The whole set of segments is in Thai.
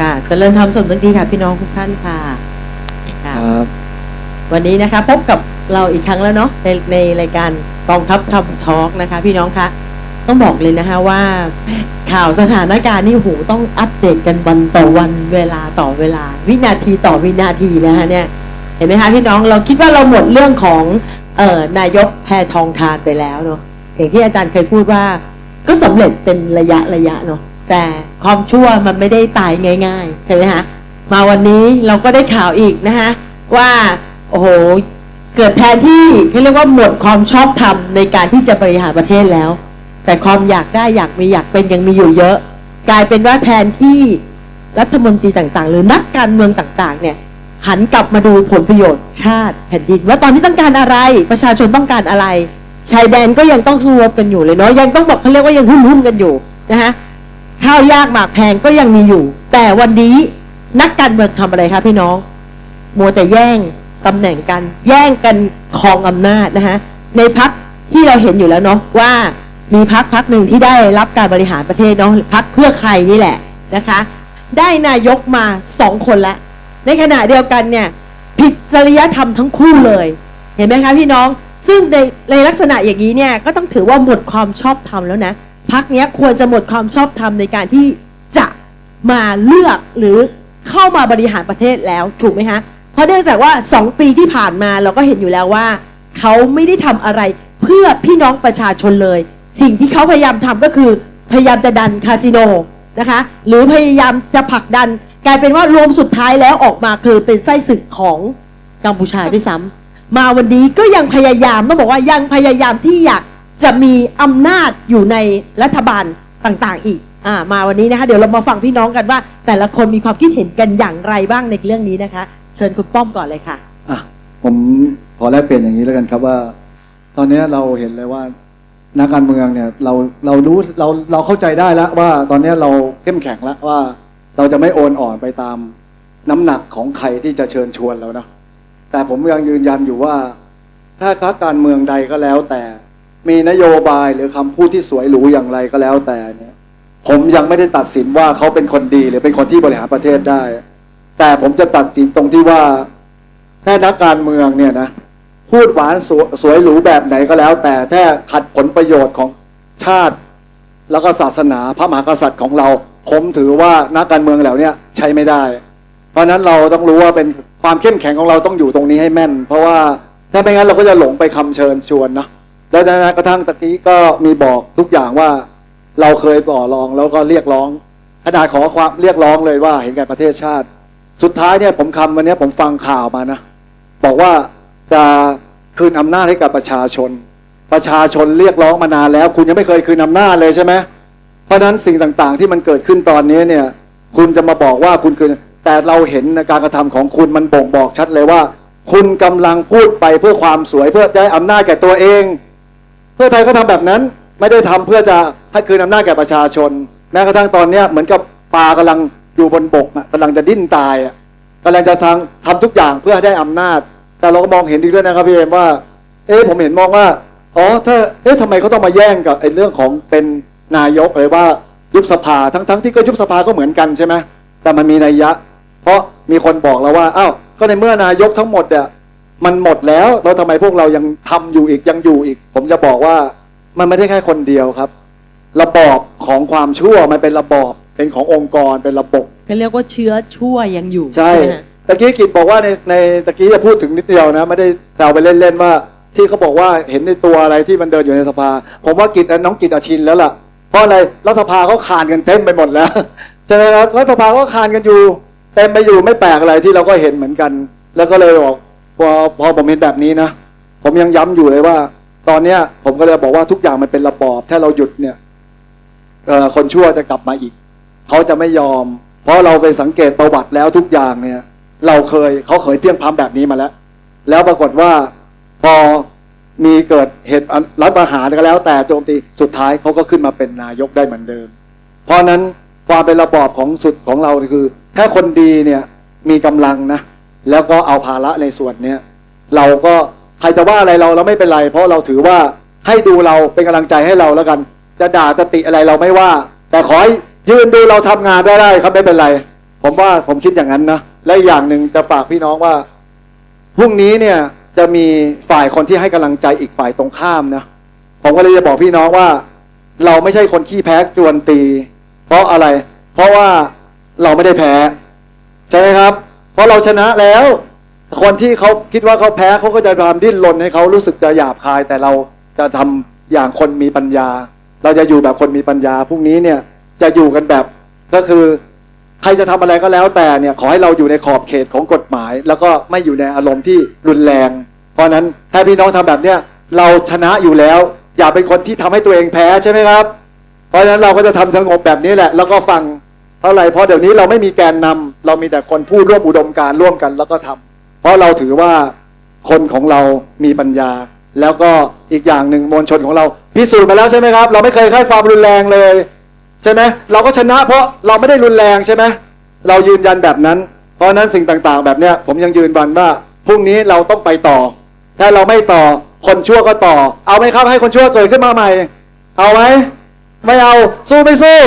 ค่ะเจริญธรรมสมนึกดีค่ะ พี่น้องทุกท่านค่ะค่ะครับวันนี้นะคะพบกับเราอีกครั้งแล้วเนาะในในรายการกองทัพคำช็อกนะคะ พี่น้องคะต้องบอกเลยนะคะว่า ข่าวสถานการณ์นี่โอ้โหต้องอัปเดตกันวันต่อวันเวลาต่อเวลา วินาทีต่อวินาทีนะคะเนี่ยเห็นไหมคะพี่น้องเราคิดว่าเราหมดเรื่องของเอ่อนายกแพทองทานไปแล้วเนาะอย่างที่อาจารย์เคยพูดว่า ก็สำเร็จเป็นระยะระยะเนาะ แต่ความชั่วมันไม่ได้ตายง่ายๆใช่ไหมคะมาวันนี้เราก็ได้ข่าวอีกนะคะว่าโอ้โหเกิดแทนที่เขาเรียกว่าหมดความชอบธรรมในการที่จะบริหารประเทศแล้ว แต่ความอยากได้อยากมีอยากเป็นยังมีอยู่เยอะ กลายเป็นว่าแทนที่รัฐมนตรีต่างๆ หรือนักการเมืองต่างๆ เนี่ยหันกลับมาดูผลประโยชน์ชาติแผ่นดิน ว่าตอนนี้ต้องการอะไรประชาชนต้องการอะไร ชายแดนก็ยังต้องสู้รบกันอยู่เลยเนาะยังต้องบอกเขาเรียกว่ายังหุ่มหุ่มๆกันอยู่นะคะ ข้าวยากหมากแพงก็ยังมีอยู่ แต่วันนี้นักการเมืองทำอะไรคะพี่น้อง มัวแต่แย่งตำแหน่งกัน แย่งกันครองอำนาจนะคะในพักที่เราเห็นอยู่แล้วเนาะว่ามีพักพักหนึ่งที่ได้รับการบริหารประเทศเนาะพักเพื่อใครนี่แหละนะคะ ได้นายกมาสองคนล้วในขณะเดียวกันเนี่ยผิดจริยธรรมทั้งคู่เลย เห็นไหมคะพี่น้อง ซึ่งในในลักษณะอย่างนี้เนี่ยก็ต้องถือว่าหมดความชอบธรรมแล้วนะ พักเนี้ยควรจะหมดความชอบธรรมในการที่จะมาเลือกหรือเข้ามาบริหารประเทศแล้วถูกไหมคะเพราะเนื่องจากว่าสองปีที่ผ่านมาเราก็เห็นอยู่แล้วว่า เขาไม่ได้ทำอะไรเพื่อพี่น้องประชาชนเลย สิ่งที่เขาพยายามทำก็คือพยายามจะดันคาสิโนนะคะหรือพยายามจะผลักดัน กลายเป็นว่ารวมสุดท้ายแล้วออกมาคือเป็นไส้ศึกของกัมพูชาด้วยซ้ำมาวันนี้ก็ยังพยายามต้องบอกว่ายังพยายามที่อยาก จะมีอำนาจอยู่ในรัฐบาลต่างๆ อีกอ่ามาวันนี้นะคะเดี๋ยวเรามาฟังพี่น้องกันว่า แต่ละคนมีความคิดเห็นกันอย่างไรบ้างในเรื่องนี้นะคะ เชิญคุณป้อมก่อนเลยค่ะอะผมขอแลกเปลี่ยนอย่างนี้แล้วกันครับว่า ตอนนี้เราเห็นเลยว่านักการเมืองเนี่ยเราเรารู้เราเราเข้าใจได้แล้วว่าตอนนี้เราเข้มแข็งแล้วว่า เราจะไม่โอนอ่อนไปตามน้ำหนักของใครที่จะเชิญชวนแล้วนะแต่ผมยังยืนยันอยู่ว่า ถ้าพรรคการเมืองใดก็แล้วแต่ มีนโยบายหรือคำพูดที่สวยหรูอย่างไรก็แล้วแต่เนี่ย ผมยังไม่ได้ตัดสินว่าเขาเป็นคนดีหรือเป็นคนที่บริหารประเทศได้ แต่ผมจะตัดสินตรงที่ว่าถ้านักการเมืองเนี่ยนะพูดหวานสวยสวยหรูแบบไหนก็แล้ว แต่ถ้าขัดผลประโยชน์ของชาติ แล้วก็ศาสนาพระมหากษัตริย์ของเรา ผมถือว่านักการเมืองเหล่านี้ใช้ไม่ได้ เพราะฉะนั้นเราต้องรู้ว่าเป็นความเข้มแข็งของเราต้องอยู่ตรงนี้ให้แม่น เพราะว่าถ้าไม่งั้นเราก็จะหลงไปคำเชิญชวนเนาะ แล้วนั้นกระทั่งตะกี้ก็มีบอกทุกอย่างว่าเราเคยต่อรองแล้วก็เรียกร้องขนาดขอความเรียกร้องเลยว่าเห็นแก่ประเทศชาติ สุดท้ายเนี่ยผมคำวันนี้ผมฟังข่าวมานะบอกว่าจะคืนอำนาจให้กับประชาชน ประชาชนเรียกร้องมานานแล้ว คุณยังไม่เคยคืนอำนาจเลยใช่ไหมเพราะนั้นสิ่งต่างๆ ที่มันเกิดขึ้นตอนนี้เนี่ย คุณจะมาบอกว่าคุณคืนแต่เราเห็นการกระทำของคุณมันบ่งบอกชัดเลยว่า คุณกำลังพูดไปเพื่อความสวยเพื่อจะให้อำนาจแก่ตัวเอง เพื่อไทยก็ทำแบบนั้นไม่ได้ทำเพื่อจะให้คืนอำนาจแก่ประชาชน แม้กระทั่งตอนเนี้ยเหมือนกับปลากำลังอยู่บนบกอะกำลังจะดิ้นตายอะกำลังจะทางทำทุกอย่างเพื่อให้ได้อำนาจ แต่เราก็มองเห็นอีด้วยนะครับพี่เอมว่า เอ๊ะผมเห็นมองว่าอ๋อถ้าเอ๊ะทำไมเขาต้องมาแย่งกับไอ้เรื่องของเป็นนายกเลยว่ายุบสภาทั้งๆที่ก็ยุบสภาก็เหมือนกันใช่ไหมแต่มันมีนัยยะ เพราะมีคนบอกเราว่าอ้าวก็ในเมื่อนายกทั้งหมดเนี่ย มันหมดแล้วแล้วทำไมพวกเรายังทำอยู่อีกยังอยู่อีก ผมจะบอกว่ามันไม่ได้แค่คนเดียวครับ ระบอบของความชั่วมันเป็นระบอบเป็นขององค์กรเป็นระบบ ก็เรียกว่าเชื้อชั่วยังอยู่ใช่ไหมคะตะกี้กิจบอกว่าในในตะกี้จะพูดถึงนิดเดียวนะ ไม่ได้แซวไปเล่นๆว่า ที่เขาบอกว่าเห็นในตัวอะไรที่มันเดินอยู่ในสภา ผมว่ากิจน้องกิจอาชินแล้วล่ะ เพราะอะไรรัฐสภาเขาคานกันเต็มไปหมดแล้วใช่ไหมครับรัฐสภาเขาคานกันอยู่เต็มไปอยู่ไม่แปลกอะไรที่เราก็เห็นเหมือนกัน แล้วก็เลยบอก พอพอผมเห็นแบบนี้นะผมยังย้ำอยู่เลยว่า ตอนเนี้ย ผมก็เลยบอกว่าทุกอย่างมันเป็นระบอบ ถ้าเราหยุดเนี่ยคนชั่วจะกลับมาอีก เขาจะไม่ยอม เพราะเราไปสังเกตประวัติแล้วทุกอย่างเนี่ย เราเคยเขาเคยเพียงพร้ำแบบนี้มาแล้ว แล้วปรากฏว่าพอมีเกิดเหตุรัฐประหารก็แล้ว แต่โจมตีสุดท้ายเขาก็ขึ้นมาเป็นนายกได้เหมือนเดิม เพราะนั้นความเป็นระบอบของสุดของเราคือ ถ้าคนดีเนี่ยมีกำลังนะ แล้วก็เอาภาระในส่วนเนี้ยเราก็ใครจะว่าอะไรเราเราไม่เป็นไร เพราะเราถือว่าให้ดูเราเป็นกำลังใจให้เราแล้วกัน จะด่าจะติอะไรเราไม่ว่า แต่ขอให้ยืนดูเราทำงานได้ได้ครับไม่เป็นไร ผมว่าผมคิดอย่างนั้นนะและอีกอย่างหนึ่งจะฝากพี่น้องว่าพรุ่งนี้เนี่ยจะมีฝ่ายคนที่ให้กำลังใจอีกฝ่ายตรงข้ามนะผมก็เลยจะบอกพี่น้องว่า เราไม่ใช่คนขี้แพ้จวนตี เพราะอะไร เพราะว่าเราไม่ได้แพ้ใช่ไหมครับ ราะเราชนะแล้ว คนที่เขาคิดว่าเขาแพ้เขาก็จะพยายามดิ้นรนให้เขารู้สึกจะหยาบคาย แต่เราจะทำอย่างคนมีปัญญา เราจะอยู่แบบคนมีปัญญาพรุ่งนี้เนี่ยจะอยู่กันแบบก็คือ ใครจะทำอะไรก็แล้วแต่เนี่ยขอให้เราอยู่ในขอบเขตของกฎหมาย แล้วก็ไม่อยู่ในอารมณ์ที่รุนแรง เพราะนั้นถ้าพี่น้องทำแบบเนี้ยเราชนะอยู่แล้ว อย่าเป็นคนที่ทำให้ตัวเองแพ้ใช่ไหมครับ เพราะฉะนั้นเราก็จะทำสงบแบบนี้แหละ แล้วก็ฟัง เท่าไหร่เพราะเดี๋ยวนี้เราไม่มีแกนนำเรามีแต่คนพูดร่วมอุดมการร่วมกันแล้วก็ทำเพราะเราถือว่าคนของเรามีปัญญา แล้วก็อีกอย่างหนึ่งมวลชนของเรา พิสูจน์มาแล้วใช่ไหมครับ เราไม่เคยให้ความรุนแรงเลย ใช่ไหมเราก็ชนะ เพราะเราไม่ได้รุนแรงใช่ไหมเรายืนยันแบบนั้น เพราะฉะนั้นสิ่งต่างๆ แบบเนี้ยผมยังยืนยันว่าพรุ่งนี้เราต้องไปต่อ ถ้าเราไม่ต่อคนชั่วก็ต่อ เอาไหมครับให้คนชั่วเกิดขึ้นมาใหม่ เอาไหมไม่เอาสู้ไม่สู้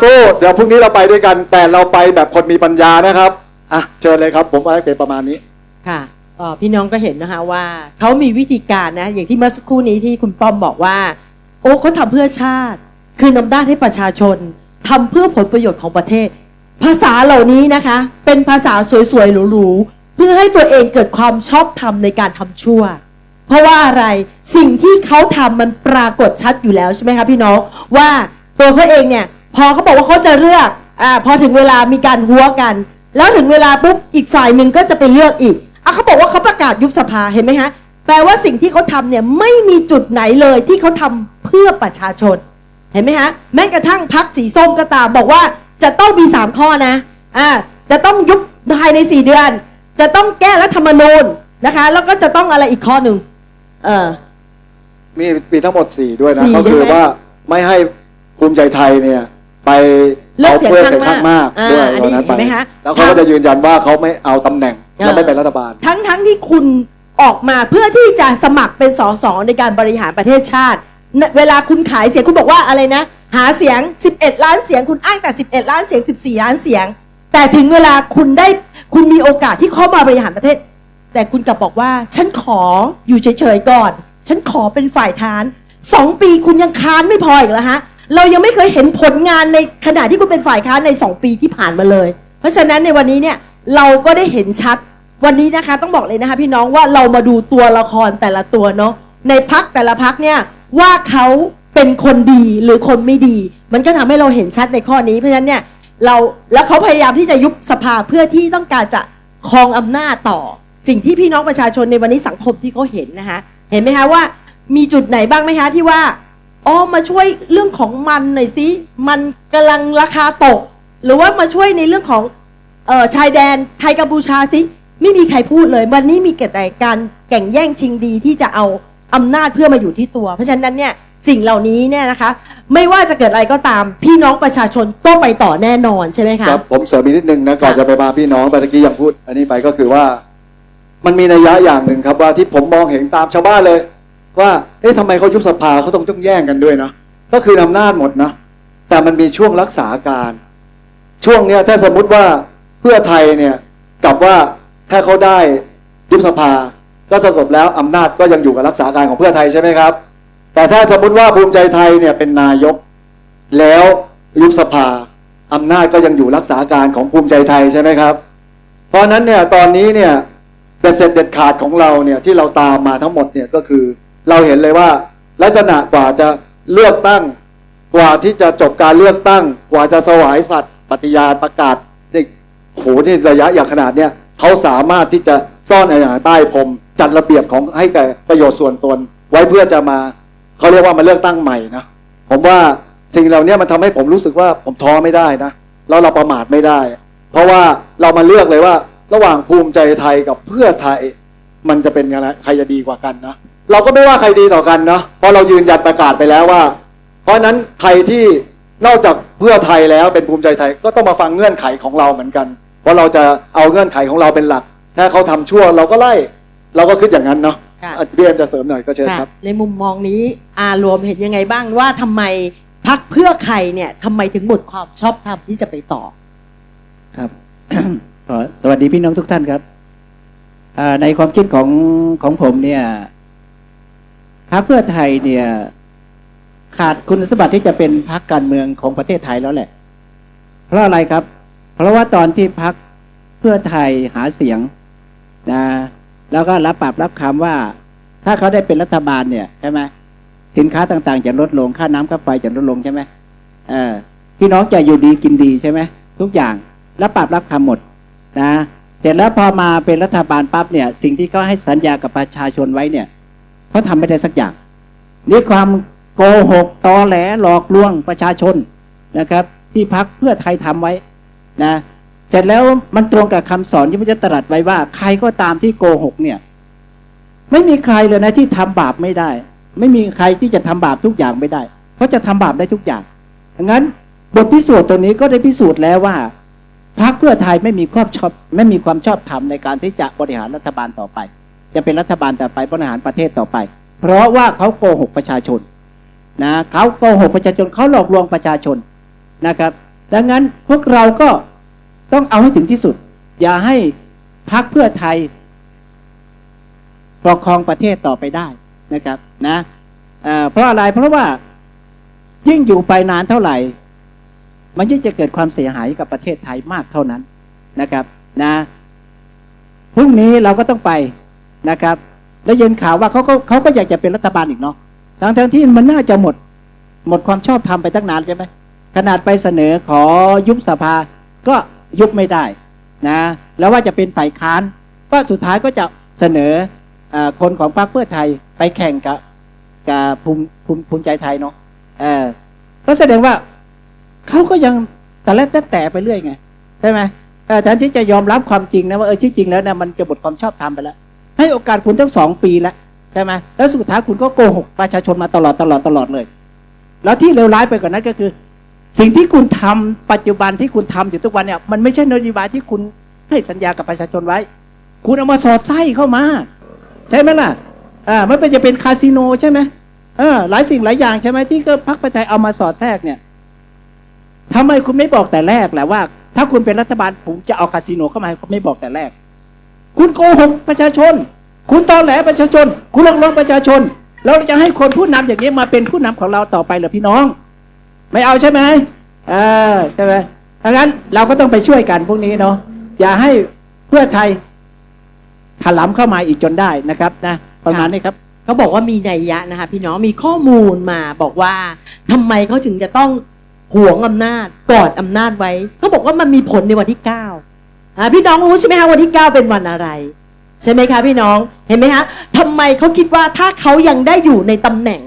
สู้เดี๋ยวพรุ่งนี้เราไปด้วยกัน แต่เราไปแบบคนมีปัญญานะครับอะเชิญเลยครับ ผมว่าให้เป็นประมาณนี้ ค่ะเอ่อพี่น้องก็เห็นนะคะว่าเขามีวิธีการนะ อย่างที่เมื่อสักครู่นี้ที่คุณป้อมบอกว่า โอ้เขาทำเพื่อชาติ คือนำด้านให้ประชาชนทำเพื่อผลประโยชน์ของประเทศ ภาษาเหล่านี้นะคะ เป็นภาษาสวยๆหรูๆเพื่อให้ตัวเองเกิดความชอบธรรมในการทำชั่ว เพราะว่าอะไรสิ่งที่เขาทำมันปรากฏชัดอยู่แล้วใช่ไหมคะพี่น้องว่าตัวเขาเองเนี่ย พอเขาบอกว่าเขาจะเลือกอ่าพอถึงเวลามีการหัวกัน แล้วถึงเวลาปุ๊บอีกฝ่ายหนึ่งก็จะไปเลือกอีกอะเขาบอกว่าเขาประกาศยุบสภาเห็นไหมฮะแปลว่าสิ่งที่เขาทำเนี่ยไม่มีจุดไหนเลยที่เขาทำเพื่อประชาชน เห็นไหมฮะแม้กระทั่งพักสีส้มก็ตามบอกว่าจะต้องมีสามข้อนะอ่าจะต้องยุบภายในสี่เดือน จะต้องแก้รัฐธรรมนูญนะคะ แล้วก็จะต้องอะไรอีกข้อหนึ่งเออมีมีทั้งหมดสี่ด้วยนะสี่ก็คือใช่ไหมว่าไม่ให้ภูมิใจไทยเนี่ย ไปเลือกเอาเสียงเพื่อเสียงข้าข้างงมามากกอ่าด้วยอันวันี้นนั้นไปเห็นไหมคะ แล้วเขาก็จะยืนยันว่าเขาไม่เอาตำแหน่งอ่าและไม่เป็นรัฐบาล ทั้งทั้งที่คุณออกมาเพื่อที่จะสมัครเป็นสสในการบริหารประเทศชาติเนเวลาคุณขายเสียงคุณบอกว่าอะไรนะ หาเสียง 11 ล้านเสียงคุณอ้างแต่ 11 ล้านเสียง 14 ล้านเสียง แต่ถึงเวลาคุณได้คุณมีโอกาสที่เข้ามาบริหารประเทศ แต่คุณกลับบอกว่า ฉันขออยู่เฉยๆก่อน ฉันขอเป็นฝ่ายค้านสองปีคุณยังค้านไม่พออีกแล้วฮะ เรายังไม่เคยเห็นผลงานในขณะที่คุณเป็นฝ่ายค้านในสองปีที่ผ่านมาเลย เพราะฉะนั้นในวันนี้เนี่ยเราก็ได้เห็นชัดวันนี้นะคะต้องบอกเลยนะคะ พี่น้องว่าเรามาดูตัวละครแต่ละตัวเนาะในพักแต่ละพักเนี่ยว่าเขาเป็นคนดีหรือคนไม่ดี มันก็ทำให้เราเห็นชัดในข้อนี้เพราะฉะนั้นเนี่ยเราแล้วเขาพยายามที่จะยุบสภาเพื่อที่ต้องการจะครองอำนาจต่อ สิ่งที่พี่น้องประชาชนในวันนี้สังคมที่เขาเห็นนะคะเห็นไหมคะว่ามีจุดไหนบ้างไหมคะที่ว่า อ๋อมาช่วยเรื่องของมันหน่อยสิมันกำลังราคาตก หรือว่ามาช่วยในเรื่องของเออชายแดนไทยกัมพูชาสิไม่มีใครพูดเลย วันนี้มีแต่การแข่งแย่งชิงดีที่จะเอาอำนาจเพื่อมาอยู่ที่ตัว เพราะฉะนั้นเนี่ยสิ่งเหล่านี้เนี่ยนะคะ ไม่ว่าจะเกิดอะไรก็ตาม พี่น้องประชาชนก็ไปต่อแน่นอนใช่ไหมคะครับผมเสริมอีกนิดนึงนะก่อนจะไปมาพี่น้องไปตะกี้ยังพูด อันนี้ไปก็คือว่า มันมีนัยยะอย่างหนึ่งครับว่าที่ผมมองเห็นตามชาวบ้านเลย ว่าเอ๊ะทำไมเขายุบสภาเขาต้องต้องแย่งกันด้วยนะก็คืออำนาจหมดนะแต่มันมีช่วงรักษาการ ช่วงเนี้ยถ้าสมมุติว่าเพื่อไทยเนี่ยกับว่าถ้าเขาได้ยุบสภาก็สรุปแล้วอำนาจก็ยังอยู่กับรักษาการของเพื่อไทยใช่ไหมครับ แต่ถ้าสมมุติว่าภูมิใจไทยเนี่ยเป็นนายก แล้วยุบสภาอำนาจก็ยังอยู่รักษาการของภูมิใจไทยใช่ไหมครับ เพราะฉะนั้นเนี่ยตอนนี้เนี่ยเบ็ดเสร็จเด็ดขาดของเราเนี่ยที่เราตามมาทั้งหมดเนี่ยก็คือ เราเห็นเลยว่า ลักษณะกว่าจะเลือกตั้ง กว่าที่จะจบการเลือกตั้ง กว่าจะสวายสัตว์ปฏิญาณประกาศนี่โหนี่ระยะอย่างขนาดเนี่ยเขาสามารถที่จะซ่อนอะไรอย่างใต้พรมจัดระเบียบของให้แก่ประโยชน์ส่วนตน ไว้เพื่อจะมาเขาเรียกว่ามาเลือกตั้งใหม่นะผมว่าสิ่งเหล่านี้มันทำให้ผมรู้สึกว่าผมท้อไม่ได้นะแล้วเราประมาทไม่ได้ เพราะว่าเรามาเลือกเลยว่า ระหว่างภูมิใจไทยกับเพื่อไทย มันจะเป็นยังไงใครจะดีกว่ากันนะ เราก็ไม่ว่าใครดีต่อกันเนาะเพราะเรายืนยันประกาศไปแล้วว่า เพราะฉะนั้นใครที่นอกจากเพื่อไทยแล้วเป็นภูมิใจไทยก็ต้องมาฟังเงื่อนไขของเราเหมือนกัน เพราะเราจะเอาเงื่อนไขของเราเป็นหลัก ถ้าเขาทำชั่วเราก็ไล่ เราก็คิดอย่างนั้นเนาะค่ะอะพี่เอ็มจะเสริมหน่อยก็เชิญค่ะครับในมุมมองนี้อารวมเห็นยังไงบ้างว่าทำไมพักเพื่อใครเนี่ยทำไมถึงหมดความชอบธรรมที่จะไปต่อครับขอสวัสดีพี่น้องทุกท่านครับอ่าในความคิดของของผมเนี่ย พรรคเพื่อไทยเนี่ย ขาดคุณสมบัติที่จะเป็นพรรคการเมืองของประเทศไทยแล้วแหละ เพราะอะไรครับ เพราะว่าตอนที่พรรคเพื่อไทยหาเสียงนะแล้วก็รับปากรับคำว่า ถ้าเขาได้เป็นรัฐบาลเนี่ยใช่ไหมสินค้าต่างๆ จะลดลงค่าน้ำค่าไฟจะลดลงใช่ไหมเออพี่น้องจะอยู่ดีกินดีใช่ไหมทุกอย่างรับปากรับคำหมดนะเสร็จแล้วพอมาเป็นรัฐบาลปั๊บเนี่ย สิ่งที่เขาให้สัญญากับประชาชนไว้เนี่ย เขาทำไม่ได้สักอย่าง นี่ความโกหกตอแหลหลอกลวงประชาชนนะครับ ที่พักเพื่อไทยทำไว้นะเสร็จแล้วมันตรงกับคำสอนที่พระเจ้าตรัสไว้ว่า ใครก็ตามที่โกหกเนี่ย ไม่มีใครเลยนะที่ทำบาปไม่ได้ ไม่มีใครที่จะทำบาปทุกอย่างไม่ได้ เพราะจะทำบาปได้ทุกอย่างดังนั้นบทพิสูจน์ตัวนี้ก็ได้พิสูจน์แล้วว่าพรรคเพื่อไทยไม่มีความชอบไม่มีความชอบธรรมในการที่จะบริหารรัฐบาลต่อไป จะเป็นรัฐบาลต่อไปบริหารประเทศต่อไป เพราะว่าเขาโกหกประชาชนนะเขาโกหกประชาชนเขาหลอกลวงประชาชนนะครับ ดังนั้นพวกเราก็ต้องเอาให้ถึงที่สุด อย่าให้พรรคเพื่อไทยปกครองประเทศต่อไปได้นะครับนะเเพราะอะไรเพราะว่ายิ่งอยู่ไปนานเท่าไหร่ มันยิ่งจะเกิดความเสียหายกับประเทศไทยมากเท่านั้นนะครับนะพรุ่งนี้เราก็ต้องไป นะครับ แล้วยินข่าวว่าเขาก็เขาก็อยากจะเป็นรัฐบาลอีกเนาะทั้งทั้งที่มันน่าจะหมด หมดความชอบธรรมไปตั้งนานใช่ไหมขนาดไปเสนอขอยุบสภาก็ยุบไม่ได้นะแล้วว่าจะเป็นฝ่ายค้าน ก็สุดท้ายก็จะเสนออคนของพรรคเพื่อไทยไปแข่งกับกับภูมิภูมิภูมิใจไทยเนาะเออก็แสดงว่าเขาก็ยังแต่แรกแต่แต่ไปเรื่อยไงใช่ไหมแทนที่จะยอมรับความจริงนะว่าเออที่จริงแล้วเนี่ยมันจะบทความชอบธรรมไปแล้ว ให้โอกาสคุณทั้งสองปีแล้วใช่ไหมแล้วสุดท้ายคุณก็โกหกประชาชนมาตลอดตลอดตลอดเลย แล้วที่เลวร้ายไปกว่านั้นก็คือ สิ่งที่คุณทำปัจจุบันที่คุณทำอยู่ทุกวันเนี่ยมันไม่ใช่นโยบายที่คุณให้สัญญากับประชาชนไว้ คุณเอามาสอดไส้เข้ามา ใช่ไหมล่ะอ่ามันเป็นจะเป็นคาสิโนใช่ไหมเออหลายสิ่งหลายอย่างใช่ไหมที่ก็พักไปไทยเอามาสอดแทรกเนี่ยทำไมคุณไม่บอกแต่แรกแหละว่า ถ้าคุณเป็นรัฐบาลผมจะเอาคาสิโนเข้ามาคุณไม่บอกแต่แรก คุณโกหกประชาชน คุณตอแหลประชาชน คุณหลอกลวงประชาชนเราจะให้คนผู้นำอย่างนี้มาเป็นผู้นำของเราต่อไปเหรอพี่น้อง ไม่เอาใช่ไหมเออใช่ไหมดังนั้นเราก็ต้องไปช่วยกันพวกนี้เนาะอย่าให้เพื่อไทยถลำเข้ามาอีกจนได้นะครับนะประมาณนี้ครับเขาบอกว่ามีนัยยะนะคะพี่น้องมีข้อมูลมาบอกว่าทำไมเขาถึงจะต้องหวงอำนาจกอดอำนาจไว้เขาบอกว่ามันมีผลในวันที่เก้า พี่น้องรู้ใช่ไหมคะวันที่เก้าเป็นวันอะไร ใช่ไหมคะพี่น้องเห็นไหมคะทำไมเขาคิดว่าถ้าเขายังได้อยู่ในตำแหน่ง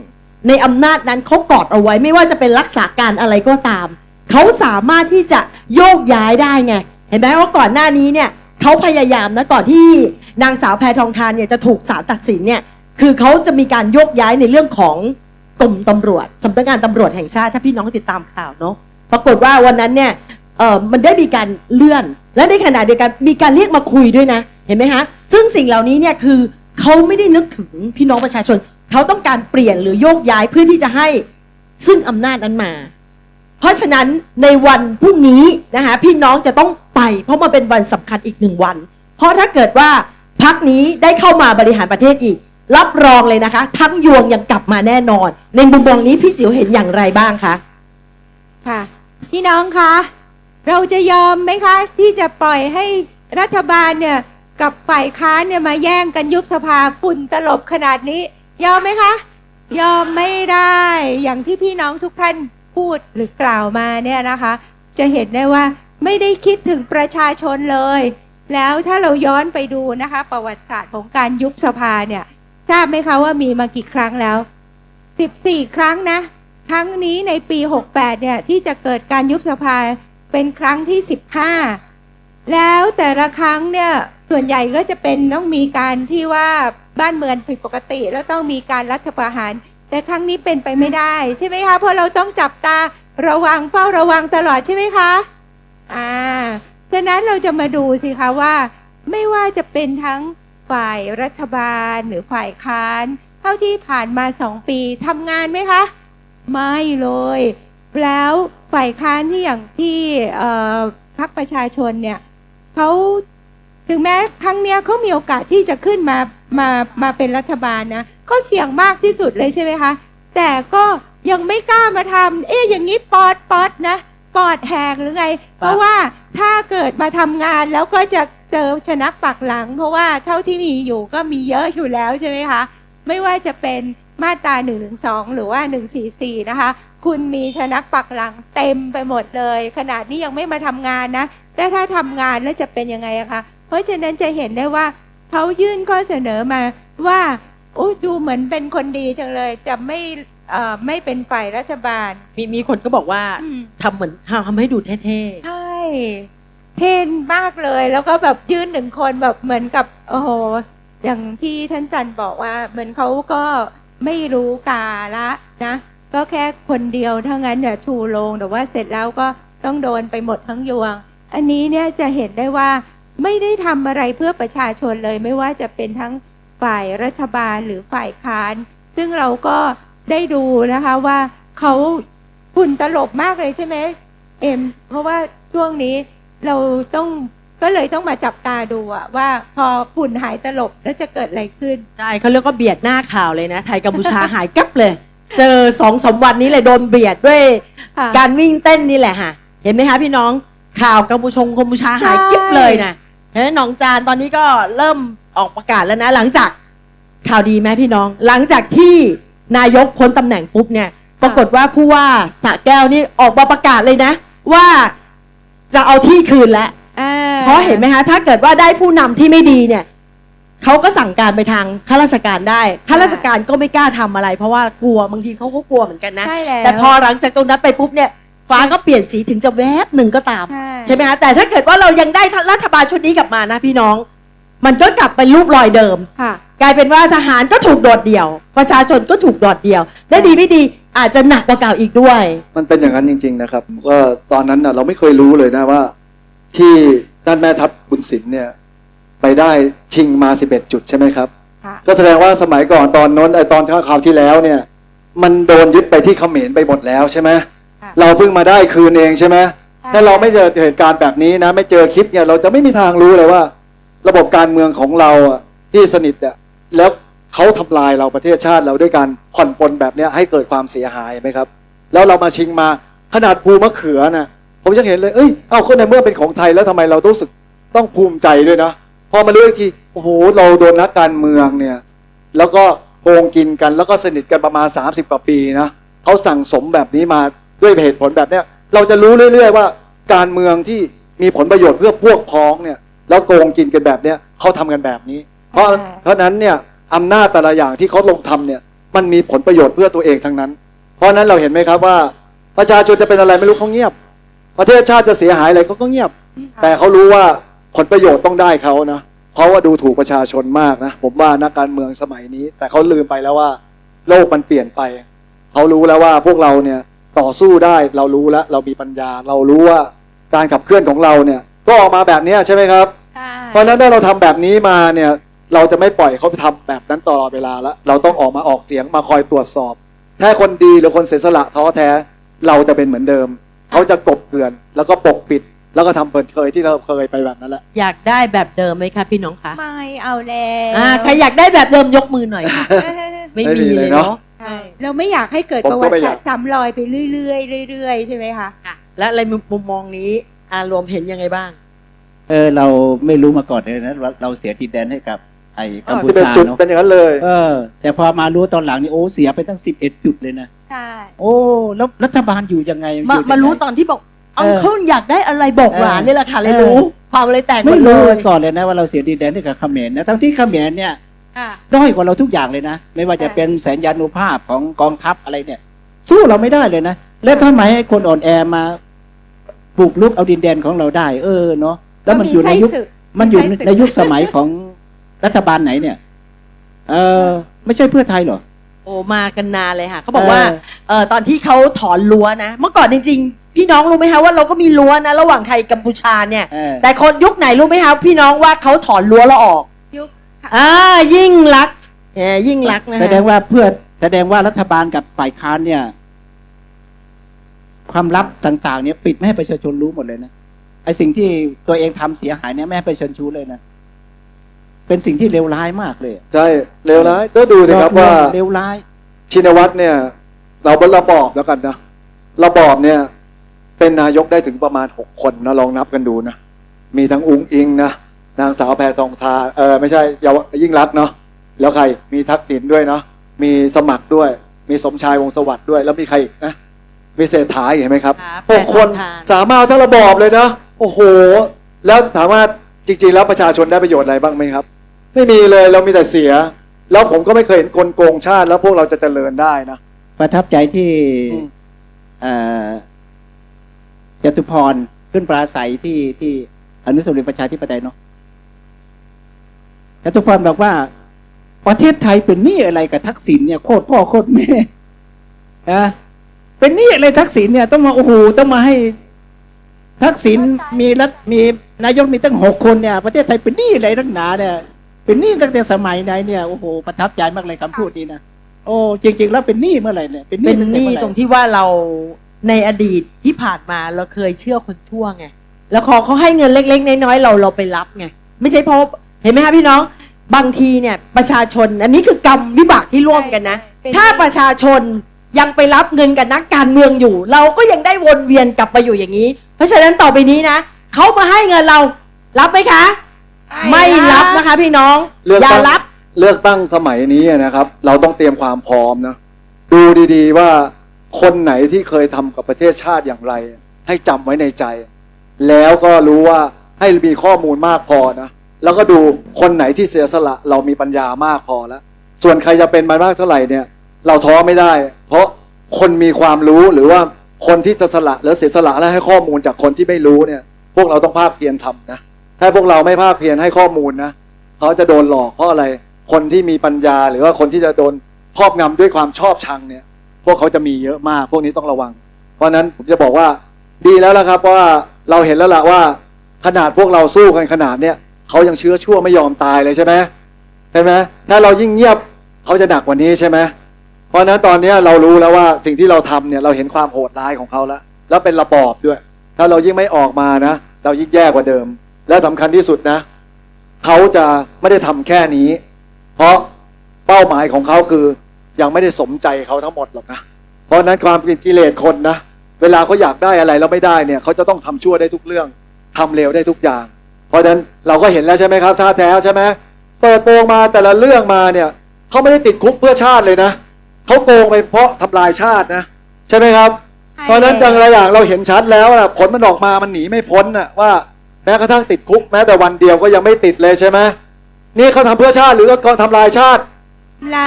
ในอำนาจนั้นเขากอดเอาไว้ไม่ว่าจะเป็นรักษาการอะไรก็ตาม เขาสามารถที่จะโยกย้ายได้ไง เห็นไหมว่าก่อนหน้านี้เนี่ยเขาพยายามนะก่อนที่นางสาวแพทองทานเนี่ยจะถูกศาลตัดสินเนี่ยคือเขาจะมีการโยกย้ายในเรื่องของกรมตำรวจสำนักงานตำรวจแห่งชาติถ้าพี่น้องติดตามข่าวเนาะปรากฏว่าวันนั้นเนี่ย เออมันได้มีการเลื่อน และในขณะเดียวกันมีการเรียกมาคุยด้วยนะ เห็นไหมฮะ ซึ่งสิ่งเหล่านี้เนี่ยคือเขาไม่ได้นึกถึงพี่น้องประชาชน เขาต้องการเปลี่ยนหรือโยกย้ายเพื่อที่จะให้ซึ่งอำนาจนั้นมา เพราะฉะนั้นในวันพรุ่งนี้นะคะพี่น้องจะต้องไป เพราะมันเป็นวันสำคัญอีกหนึ่งวัน เพราะถ้าเกิดว่าพักนี้ได้เข้ามาบริหารประเทศอีก รับรองเลยนะคะ ทั้งยวงยังกลับมาแน่นอน ในมุมมองนี้พี่จิ๋วเห็นอย่างไรบ้างคะค่ะ พี่น้องคะ เราจะยอมไหมคะ ที่จะปล่อยให้รัฐบาลเนี่ยกับฝ่ายค้านเนี่ยมาแย่งกันยุบสภาฝุ่นตลบขนาดนี้ ยอมไหมคะ ยอมไม่ได้อย่างที่พี่น้องทุกท่านพูดหรือกล่าวมาเนี่ยนะคะ จะเห็นได้ว่าไม่ได้คิดถึงประชาชนเลย แล้วถ้าเราย้อนไปดูนะคะ ประวัติศาสตร์ของการยุบสภาเนี่ยทราบไหมคะว่ามีมากี่ครั้งแล้ว 14 ครั้งนะ ครั้งนี้ในปี 68 เนี่ยที่จะเกิดการยุบสภา เป็นครั้งที่ 15 แล้วแต่ละครั้งเนี่ยส่วนใหญ่ก็จะเป็นต้องมีการที่ว่าบ้านเมืองผิดปกติ แล้วต้องมีการรัฐประหาร แต่ครั้งนี้เป็นไปไม่ได้ใช่ไหมคะเพราะเราต้องจับตาระวังเฝ้าระวังตลอดใช่ไหมคะอ่าฉะนั้นเราจะมาดูสิคะว่า ไม่ว่าจะเป็นทั้งฝ่ายรัฐบาลหรือฝ่ายค้านเท่าที่ผ่านมาสองปีทำงานไหมคะ ไม่เลย แล้ว ฝ่ายค้านที่อย่างที่พรรคประชาชนเนี่ยเขาถึงแม้ครั้งเนี้ยเขามีโอกาสที่จะขึ้นมามามาเป็นรัฐบาลนะก็เสี่ยงมากที่สุดเลยใช่ไหมคะ แต่ก็ยังไม่กล้ามาทำเอ๊ะอย่างนี้ปอดปอดนะปอดแหกหรือไง เพราะว่าถ้าเกิดมาทำงานแล้วก็จะเจอชนักปักหลัง เพราะว่าเท่าที่มีอยู่ก็มีเยอะอยู่แล้วใช่ไหมคะ ไม่ว่าจะเป็นมาตรา1นึหรือว่า 144 นะคะ คุณมีชนักปักหลังเต็มไปหมดเลย ขนาดนี้ยังไม่มาทำงานนะแต่ถ้าทำงานแล้วจะเป็นยังไงอะคะเพราะฉะนั้นจะเห็นได้ว่าเขายื่นข้อเสนอมาว่าโอ้ดูเหมือนเป็นคนดีจังเลยจะไม่เอ่อไม่เป็นฝ่ายรัฐบาล มีมีคนก็บอกว่าอืมทำเหมือนทำให้ดูเท่ใช่เท่นมากเลย แล้วก็แบบยื่นหนึ่งคนแบบเหมือนกับโอ้โหอย่างที่ท่านจันบอกว่าเหมือนเขาก็ไม่รู้กาละนะ ก็แค่คนเดียวถ้างั้นเนี่ยชูโรงแต่ว่าเสร็จแล้วก็ต้องโดนไปหมดทั้งยวง อันนี้เนี่ยจะเห็นได้ว่าไม่ได้ทำอะไรเพื่อประชาชนเลย ไม่ว่าจะเป็นทั้งฝ่ายรัฐบาลหรือฝ่ายค้าน ซึ่งเราก็ได้ดูนะคะว่าเขาฝุ่นตลบมากเลยใช่ไหมเอ็มเพราะว่าช่วงนี้เราต้องก็เลยต้องมาจับตาดูอะว่าพอฝุ่นหายตลบแล้วจะเกิดอะไรขึ้น ใช่เขาเรียกว่าเบียดหน้าข่าวเลยนะ ไทยกัมพูชาหายกับเลย เจอสองสามวันนี้เลยโดนเบียดด้วยค่ะ การวิ่งเต้นนี่แหละค่ะเห็นไหมคะพี่น้องข่าวกัมพูชงกัมพูชาหายใช่ กิ๊บเลยนะเห็นไหมน้องจานตอนนี้ก็เริ่มออกประกาศแล้วนะ หลังจากข่าวดีไหมพี่น้อง หลังจากที่นายกพ้นตำแหน่งปุ๊บเนี่ย ปรากฏว่าผู้ว่าสระแก้วนี่ออกมาประกาศเลยนะ ว่าจะเอาที่คืนแล้ว อ่เพราะเห็นไหมคะถ้าเกิดว่าได้ผู้นำที่ไม่ดีเนี่ย เขาก็สั่งการไปทางข้าราชการได้ข้าราชการก็ไม่กล้าทำอะไร เพราะว่ากลัวบางทีเขาก็กลัวเหมือนกันนะ ใช่แล้ว แต่พอหลังจากตรงนั้นไปปุ๊บเนี่ยฟ้าก็เปลี่ยนสีถึงจะแวบหนึ่งก็ตามใช่ใช่ไหมคะแต่ถ้าเกิดว่าเรายังได้รัฐบาลชุดนี้กลับมานะพี่น้อง มันก็กลับเป็นรูปรอยเดิม ค่ะ กลายเป็นว่าทหารก็ถูกโดดเดี่ยว ประชาชนก็ถูกโดดเดี่ยว และดีไม่ดีอาจจะหนักกว่าเก่าอีกด้วย มันเป็นอย่างนั้นจริง ๆ นะครับ ว่าตอนนั้นน่ะเราไม่เคยรู้เลยนะว่า ที่ด้านแม่ทัพบุญสินเนี่ย ไปได้ชิงมา 11 จุดใช่ไหมครับ ค่ะ ก็แสดงว่าสมัยก่อนตอนโน้นไอตอนคราวที่แล้วเนี่ย มันโดนยึดไปที่เขมรไปหมดแล้วใช่ไหมค่ะ เราเพิ่งมาได้คืนเองใช่ไหมถ้าเราไม่เจอเหตุการณ์แบบนี้นะ ไม่เจอคลิปเนี่ยเราจะไม่มีทางรู้เลยว่า ระบบการเมืองของเราอะที่สนิทอะแล้วเขาทำลายเราประเทศชาติเราด้วยการผ่อนปลนแบบเนี้ยให้เกิดความเสียหายไหมครับ แล้วเรามาชิงมาขนาดภูมะเขือนะผมยังเห็นเลยเอ้ยเอ้าคนในเมื่อเป็นของไทยแล้วทำไมเราต้องรู้สึกต้องภูมิใจด้วยนะ พอมารู้อีกทีโอ้โหเราโดนนักการเมืองเนี่ย แล้วก็โกงกินกันแล้วก็สนิทกันประมาณ 30 กว่าปีนะเขาสั่งสมแบบนี้มาด้วยเหตุผลแบบเนี้ยเราจะรู้เรื่อย ๆ ว่าการเมืองที่มีผลประโยชน์เพื่อพวกพ้องเนี่ยแล้วโกงกินกันแบบเนี้ยเขาทำกันแบบนี้ เพราะอ่าเพราะฉะนั้นเนี่ยอำนาจแต่ละอย่างที่เขาลงทำเนี่ยมันมีผลประโยชน์เพื่อตัวเองทั้งนั้น เพราะฉะนั้นเราเห็นไหมครับว่า ประชาชนจะเป็นอะไรไม่รู้เขาเงียบ ประเทศชาติจะเสียหายอะไรเขาก็เงียบ แต่เขารู้ว่า ผลประโยชน์ต้องได้เขานะเพราะว่าดูถูกประชาชนมากนะผมว่านักการเมืองสมัยนี้ แต่เขาลืมไปแล้วว่า โลกมันเปลี่ยนไปเขารู้แล้วว่าพวกเราเนี่ยต่อสู้ได้เรารู้แล้วเรามีปัญญา เรารู้ว่าการขับเคลื่อนของเราเนี่ย ก็ออกมาแบบเนี้ยใช่ไหมครับใช่เพราะฉะนั้นถ้าเราทำแบบนี้มาเนี่ย เราจะไม่ปล่อยเขาทำแบบนั้นตลอดเวลาแล้วเราต้องออกมาออกเสียงมาคอยตรวจสอบ ถ้าคนดีหรือคนเสียสละท้อแท้ เราจะเป็นเหมือนเดิม เขาจะกบเกลื่อน แล้วก็ปกปิด แล้วก็ทำเปิดเคยที่เราเคยไปแบบนั้นแหละ อยากได้แบบเดิมไหมคะพี่น้องคะไม่เอาแล้วอ่าใครอยากได้แบบเดิมยกมือหน่อยค่ะไม่ไม่มีมีเลเลยยเนอะเนาะ ใช่เราไม่อยากให้เกิดผมประก็วัติไม่อศาสยากตร์ซ้ำรอยไปเรื่อยๆเรื่อยๆใช่ไหมคะ ค่ะ และอะไรมุมมองนี้อารวมเห็นยังไงบ้าง เออเราไม่รู้มาก่อนเลยนะว่าเราเสียดินแดนให้กับไอ้กัมพูสิบเอ็ดชาจุดเนาะเป็นอย่างนั้นเลย เออ แต่พอมารู้ตอนหลังนี่โอ้เสียไปตั้งสิบเอ็ดจุดเลยนะ ใช่ โอ้ แล้วรัฐบาลอยู่ยังไงมาอยู่ยังไงมารู้ตอนที่บอกเอาเออเขาอยากได้อะไรบอกหลานเออนี่แหละค่ะเลยเออรู้ ความเลยแตกหมไม่ดเลรู้ยก่อนเลยนะว่าเราเสียดินแดนให้กับเขมรนะทั้งที่เขมรเนี่ยค่ะ ด้อยกว่าเราทุกอย่างเลยนะ ไม่ว่าจะใช่เป็นแสนยานุภาพของกองทัพอะไรเนี่ย สู้เราไม่ได้เลยนะ แล้วทำไมให้คนอ่อนแอมาบุกลุกเอาดินแดนของเราได้ เออเนาะแล้วมันอยู่ในยุคก็มีไส้ศึกมันอยู่ไส้ศึกในยุคสมัยของรัฐบาลไหนเนี่ย เออ ไม่ใช่เพื่อไทยเหรอ โอ้มากันนานเลยค่ะเขาบอกว่าเออเออตอนที่เขาถอนรั้วนะ เมื่อก่อนจริงๆ พี่น้องรู้ไหมคะว่าเราก็มีรั้วนะระหว่างไทยกัมพูชาเนี่ย เออ แต่คนยุคไหนรู้ไหมคะพี่น้องว่าเขาถอนรั้วเราออกยุคอ่ายิ่งรักษณ์เออยิ่งรักษณ์นะแสคะดงว่าเพื่อแสดงว่ารัฐบาลกับฝ่ายค้านเนี่ย ความลับต่าง ๆ เนี่ย ปิดไม่ให้ประชาชนรู้หมดเลยนะไอ้สิ่งที่ตัวเองทำเสียหายเนี่ยไม่ให้ไปเชิญชูเลยนะเป็นสิ่งที่เลวร้ายมากเลยใช่เลวร้ายก็ดูสิครับว่า เลวร้าย ชินวัตรเนี่ย เราเป็นระบอบแล้วกันนะระบอบเนี่ย เป็นนายกได้ถึงประมาณหกคนนะลองนับกันดูนะ มีทั้งอุงอิงนะนางสาวแพทองทานเออไม่ใช่เยาวยิ่งรักษณ์เนาะแล้วใครมีทักษิณด้วยเนาะมีสมัครด้วย มีสมชายวงศ์สวัสดิ์ด้วย แล้วมีใครอีกนะมีเศรษฐาอีกเห็นไหมครับครับหกคนแพทองทานสามารถทั้งระบอบเลยนะโอ้โห แล้วถามว่าจริงๆ แล้วประชาชนได้ประโยชน์อะไรบ้างไหมครับ ไม่มีเลยเรามีแต่เสีย แล้วผมก็ไม่เคยเห็นกลโกงชาติ แล้วพวกเราจะเจริญได้นะประทับใจที่อืมเอ่อ จตุพรขึ้นปราศัยที่ที่อนุสาวรีย์ประชาธิปไตยเนาะจตุพรบอกว่า ประเทศไทยเป็นหนี้อะไรกับทักษิณเนี่ยโคตรพ่อโคตรแม่นะเป็นหนี้อะไรทักษิณเนี่ย ต้องมาโอ้โหต้องมาให้ทักษิณมีรัฐมีนายกมีตั้งหกคนเนี่ย ประเทศไทยเป็นหนี้อะไรนักหนาเนี่ยเป็นหนี้ตั้งแต่สมัยไหนเนี่ยโอ้โหประทับใจมากเลยคำพูดนี้นะโอ้จริง ๆ แล้วเป็นหนี้เมื่อไหร่เนี่ยเป็นหเป็นี้นตั้งหแต่นี้เมื่อไหตรร่งที่ว่าเรา ในอดีตที่ผ่านมาเราเคยเชื่อคนชั่วไงแล้วพอเขาให้เงินเล็ก ๆ น้อยๆเราเราไปรับไงไม่ใช่เพราะเห็นไหมคะพี่น้องบางทีเนี่ยประชาชน อันนี้คือกรรมวิบากที่ร่วมกันนะเป็น ถ้าประชาชนยังไปรับเงินกับนักการเมืองอยู่ เราก็ยังได้วนเวียนกลับมาอยู่อย่างนี้ เพราะฉะนั้นต่อไปนี้นะเขามาให้เงินเรารับไหมคะ ไม่รับนะคะพี่น้องเลือกอย่าตั้งรับ เลือกตั้งสมัยนี้นะครับ เราต้องเตรียมความพร้อมนะ ดูดีๆว่า คนไหนที่เคยทำกับประเทศชาติอย่างไร ให้จำไว้ในใจ แล้วก็รู้ว่าให้มีข้อมูลมากพอนะ แล้วก็ดูคนไหนที่เสียสละเรามีปัญญามากพอแล้ว ส่วนใครจะเป็นมามากเท่าไหร่เนี่ย เราท้อไม่ได้ เพราะคนมีความรู้หรือว่าคนที่จะสละหรือเสียสละและให้ข้อมูลจากคนที่ไม่รู้เนี่ย พวกเราต้องภาคเพียรทำนะถ้าพวกเราไม่ภาคเพียรให้ข้อมูลนะเขาจะโดนหลอกเพราะอะไร คนที่มีปัญญาหรือว่าคนที่จะโดนครอบงำด้วยความชอบชังเนี่ย พวกเขาจะมีเยอะมาก พวกนี้ต้องระวัง เพราะนั้นผมจะบอกว่าดีแล้วละครับว่าเราเห็นแล้วล่ะว่า ขนาดพวกเราสู้กันขนาดเนี้ยเขายังเชื้อชั่วไม่ยอมตายเลยใช่ไหมใช่ไหมถ้าเรายิ่งเงียบเขาจะหนักกว่านี้ใช่ไหมเพราะนั้นตอนนี้เรารู้แล้วว่าสิ่งที่เราทำเนี่ยเราเห็นความโหดร้ายของเขาแล้ว แล้วเป็นระบอบด้วย ถ้าเรายิ่งไม่ออกมานะ เรายิ่งแย่กว่าเดิม และสำคัญที่สุดนะเขาจะไม่ได้ทำแค่นี้ เพราะเป้าหมายของเขาคือ ยังไม่ได้สมใจเขาทั้งหมดหรอกนะ เพราะฉะนั้นความเป็นกิเลสคนนะ เวลาเขาอยากได้อะไรแล้วไม่ได้เนี่ยเขาจะต้องทำชั่วได้ทุกเรื่องทำเลวได้ทุกอย่าง เพราะฉะนั้นเราก็เห็นแล้วใช่ไหมครับท่าแท้ใช่ไหมเปิดโปงมาแต่ละเรื่องมาเนี่ยเขาไม่ได้ติดคุกเพื่อชาติเลยนะเขาโกงไปเพราะทำลายชาตินะ ใช่ไหมครับ เพราะฉะนั้นอย่างไรอย่างเราเห็นชัดแล้วนะผลมันออกมามันหนีไม่พ้นนะว่าแม้กระทั่งติดคุกแม้แต่วันเดียวก็ยังไม่ติดเลยใช่ไหมนี่เขาทำเพื่อชาติหรือเขาทำลายชาติ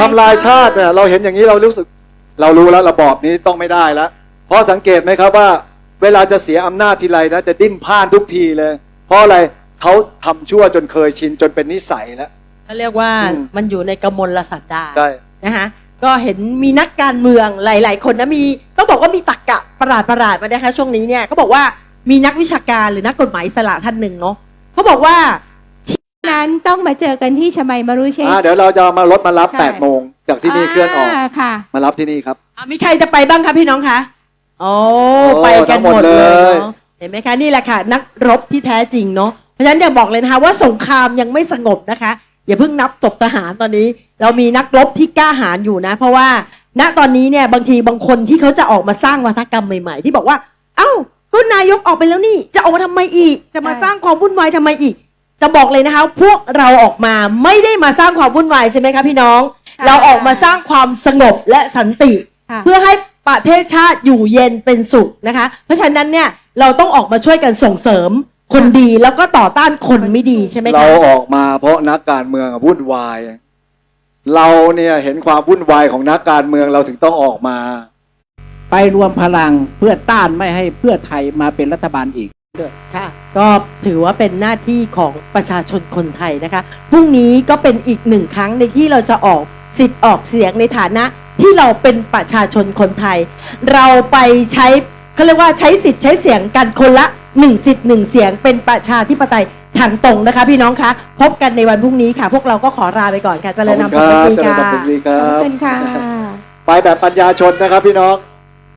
ทำลายชาติเนี่ยเราเห็นอย่างนี้เรารู้สึก เรารู้แล้วระบอบนี้ต้องไม่ได้แล้ว เพราะสังเกตไหมครับว่า เวลาจะเสียอำนาจทีไรนะจะดิ้นพล่านทุกทีเลย เพราะอะไรเขาทำชั่วจนเคยชินจนเป็นนิสัยแล้ว เขาเรียกว่าอืม มันอยู่ในกมลสัตดา ได้นะคะก็เห็นมีนักการเมืองหลาย ๆ คนนะมีต้องบอกว่ามีตักกะประหลาดประหลาดๆมานะคะช่วงนี้เนี่ยเขาบอกว่ามีนักวิชาการหรือนักกฎหมายอิสละท่านหนึ่งเนาะเขาบอกว่า นั้นต้องมาเจอกันที่ชมัยมรุเชษอ่าเดี๋ยวเราจะมารถมารับใช่ 8โมงจากที่นี่เคลื่อนออกค่ะ มารับที่นี่ครับ อะมีใครจะไปบ้างคะพี่น้องคะ โอ้ โอ้ไปกันหมดทั้งหมดเลเลยย เนาะเห็นไหมคะ นี่แหละค่ะ นักรบที่แท้จริงเนาะ เพราะฉะนั้นอยากบอกเลยนะคะว่าสงครามยังไม่สงบนะคะ อย่าเพิ่งนับศพทหารตอนนี้ เรามีนักรบที่กล้าหาญอยู่นะ เพราะว่า ณ ตอนนี้เนี่ยบางทีบางคนที่เขาจะออกมาสร้างวัฒกรรมใหม่ ๆ ที่บอกว่า เอ้าก็นายกออกไปแล้วนี่ จะออกมาทำไมอีก จะมาใช่ สร้างความวุ่นวายทำไมอีก จะบอกเลยนะคะ พวกเราออกมาไม่ได้มาสร้างความวุ่นวายใช่ไหมคะพี่น้องเราออกมาสร้างความสงบและสันติ ค่ะ เพื่อให้ประเทศชาติอยู่เย็นเป็นสุขนะคะ เพราะฉะนั้นเนี่ยเราต้องออกมาช่วยกันส่งเสริมคนดีแล้วก็ต่อต้านคนไม่ดีใช่ไหมเราคะออกมาเพราะนักการเมืองอะวุ่นวาย เราเนี่ยเห็นความวุ่นวายของนักการเมืองเราถึงต้องออกมา ไปรวมพลังเพื่อต้านไม่ให้เพื่อไทยมาเป็นรัฐบาลอีก ค่ะ ก็ถือว่าเป็นหน้าที่ของประชาชนคนไทยนะคะพรุ่งนี้ก็เป็นอีกหนึ่งครั้งในที่เราจะออกสิทธิ์ออกเสียงในฐานะที่เราเป็นประชาชนคนไทย เราไปใช้เขาเรียกว่าใช้สิทธิ์ใช้เสียงกันคนละหนึ่งสิทธิ์หนึ่งเสียงเป็นประชาธิปไตยทางตรงนะคะ พี่น้องคะพบกันในวันพรุ่งนี้ค่ะ พวกเราก็ขอลาไปก่อนค่ะเจริญนำขอบพคุรณครับดีเจริญค่ะนำพรดีคขรัอบบคุณค่ะไปแบบปัญญาชนนะครับพี่น้อง